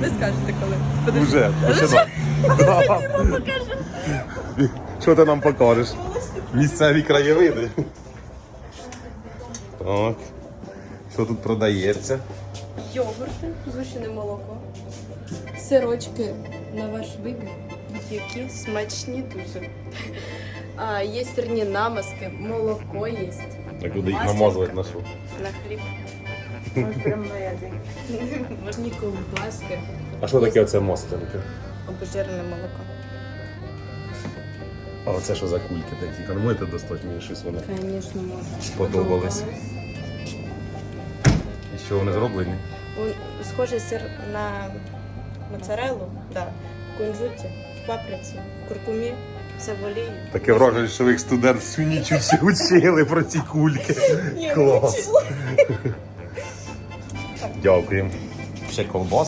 Ви скажете коли. Подожди. Уже, починай. Що ти нам покажеш? Місцеві краєвиди. Так. Що тут продається? Йогурти, згущене молоко. Сирочки на ваш вибір. Які смачні дуже. А, є сирні намазки, молоко є. Так куди їх намазувати на що? На хліб. Можні ковбаски, А що таке оце мастеньке? обжирене молоко. А оце що за кульки такі? Ну можете мені щось вони Звісно, можна. сподобались. І що вони зроблені? Он схожий сир на моцареллу, да, в кунжуті, в паприці, в куркумі, все в. Таке враження, що ви як студент всю ніч всі учили про ці кульки. Клас. Дякуємо. Ще колбаски.